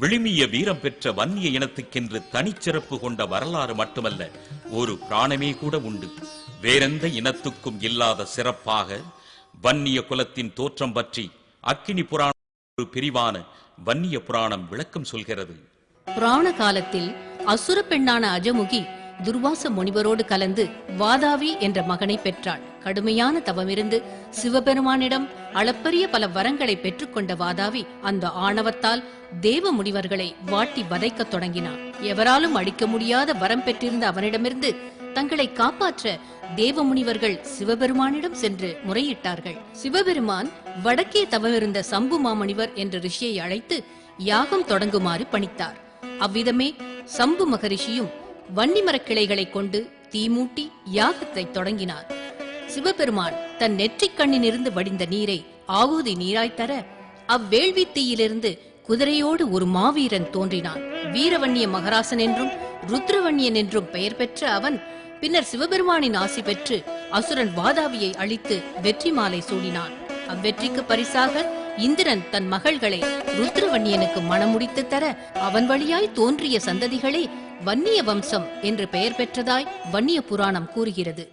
விழுமிய வீரம் பெற்ற வன்னிய இனத்துக்கென்று தனிச்சிறப்பு கொண்ட வரலாறு மட்டுமல்ல ஒரு பிராணமே கூட உண்டு. வேறெந்த இனத்துக்கும் இல்லாத சிறப்பாக வன்னிய குலத்தின் தோற்றம் பற்றி அக்கினி புராணம் ஒரு பிரிவான வன்னிய புராணம் விளக்கம் சொல்கிறது. புராண காலத்தில் அசுர பெண்ணான அஜமுகி துர்வாச முனிவரோடு கலந்து வாதாவி என்ற மகனை பெற்றாள். கடுமையான தவமிருந்து சிவபெருமானிடம் அளப்பரிய பல வரங்களை பெற்றுக்கொண்ட வாதாவி அந்த ஆணவத்தால் தேவ முனிவர்களை வாட்டி வதைக்கத் தொடங்கினான் எவராலும் அழிக்க முடியாத வரம் பெற்றிருந்த அவனிடமிருந்து தங்களை காப்பாற்ற தேவ முனிவர்கள் சிவபெருமானிடம் சென்று முறையிட்டார்கள். சிவபெருமான் வடக்கே தவமிருந்த சம்பு மாமணிவர் என்ற ரிஷியை அழைத்து யாகம் தொடங்குமாறு பணித்தார். அவ்விதமே சம்பு மகரிஷியும் வன்னிமரக் கிளைகளைக் கொண்டு தீமூட்டி யாகத்தை தொடங்கினார். சிவபெருமான் தன் நெற்றிக் கண்ணினிருந்து வடிந்த நீரை ஆகுதி நீராய் தர அவ்வேள்வி தீயிலிருந்து குதிரையோடு ஒரு மாவீரன் தோன்றினான். வீரவன்னிய மகராசன் என்றும் ருத்ரவன்னியன் என்றும் பெயர் பெற்ற அவன் பின்னர் சிவபெருமானின் ஆசி பெற்று அசுரன் வாதாவியை அழித்து வெற்றி மாலை சூடினான். அவ்வெற்றிக்கு பரிசாக இந்திரன் தன் மகள்களை ருத்ரவன்னியனுக்கு மணமுடித்து தர அவன் வழியாய் தோன்றிய சந்ததிகளே வன்னிய வம்சம் என்று பெயர் பெற்றதாய் வன்னிய புராணம் கூறுகிறது.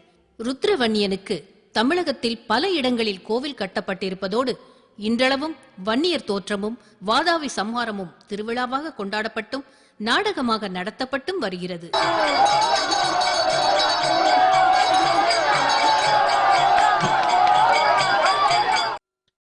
ருத்ரவன்னியனுக்கு தமிழகத்தில் பல இடங்களில் கோவில் கட்டப்பட்டிருப்பதோடு இன்றளவும் வன்னியர் தோற்றமும் வாதாவி சம்ஹாரமும் திருவிழாவாக கொண்டாடப்பட்டும் நாடகமாக நடத்தப்பட்டும் வருகிறது.